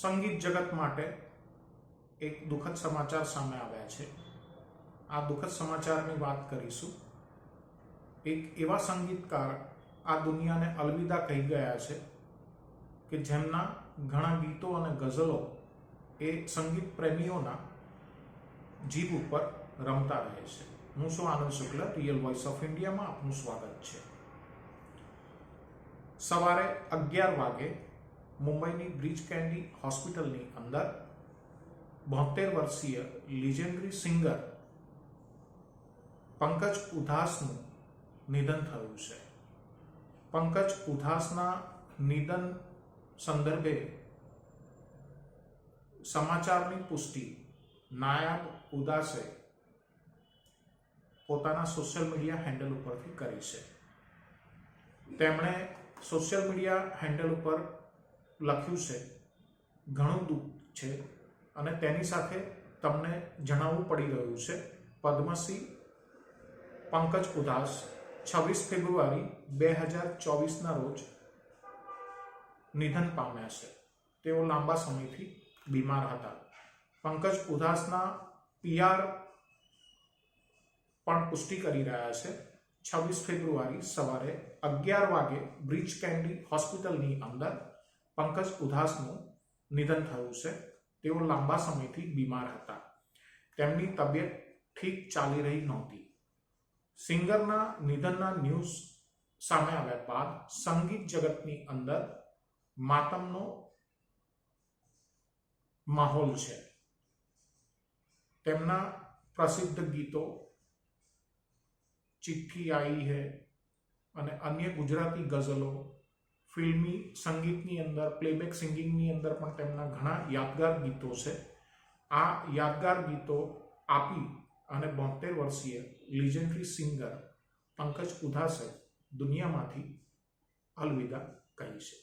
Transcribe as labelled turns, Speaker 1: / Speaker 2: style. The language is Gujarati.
Speaker 1: સંગીત જગત માટે એક દુઃખદ સમાચાર સામે આવ્યા છે. આ દુઃખદ સમાચારની વાત કરીશું. એક એવા સંગીતકાર આ દુનિયાને અલવિદા કહી ગયા છે કે જેમના ઘણા ગીતો અને ગઝલો એ સંગીત પ્રેમીઓના જીભ ઉપર રમતા રહે છે. હું છું Anand Shukla real voice of ઇન્ડિયામાં આપનું સ્વાગત છે. સવારે અગિયાર વાગે મુંબઈની બ્રિજ કેન્ડી હોસ્પિટલની અંદર બોતેર વર્ષીય લિજેન્ડરી સિંગર પંકજ ઉધાસનું નિધન થયું છે. પંકજ ઉધાસના નિધન સંદર્ભે સમાચારની પુષ્ટિ નાયબ ઉદાસે પોતાના સોશિયલ મીડિયા હેન્ડલ ઉપરથી કરી છે. તેમણે સોશિયલ મીડિયા હેન્ડલ ઉપર લખ્યું છે. ઘણું દુઃખ છે અને તેની સાથે તમને જણાવવું પડી રહ્યું છે. પદ્મશ્રી પંકજ ઉદાસ, છવ્વીસ ફેબ્રુઆરી બે હજાર ચોવીસના રોજ નિધન પામ્યા છે. તેઓ લાંબા સમયથી બીમાર હતા. પંકજ ઉદાસના પીઆર પણ પુષ્ટિ કરી રહ્યા છે. છવ્વીસ ફેબ્રુઆરી સવારે અગિયાર વાગે બ્રિજ કેન્ડી હોસ્પિટલની અંદર પંકજ ઉધાસનું નિધન થયું છે. તેઓ લાંબા સમયથી બીમાર હતા. તેમની તબિયત ઠીક ચાલી રહી નહોતી. સિંગરના નિધનના ન્યૂઝ સામે આવ્યા બાદ સંગીત જગતની અંદર માતમનો માહોલ છે. તેમના પ્રસિદ્ધ ગીતો ચિઠ્ઠી આઈ હે અને અન્ય ગુજરાતી ગઝલો ફિલ્મી સંગીતની અંદર પ્લેબેક સિંગિંગની અંદર પણ તેમના ઘણા યાદગાર ગીતો છે. આ યાદગાર ગીતો આપી અને બોતેર વર્ષીય લિજેન્ડરી સિંગર પંકજ ઉધાસે દુનિયામાંથી અલવિદા કહી છે.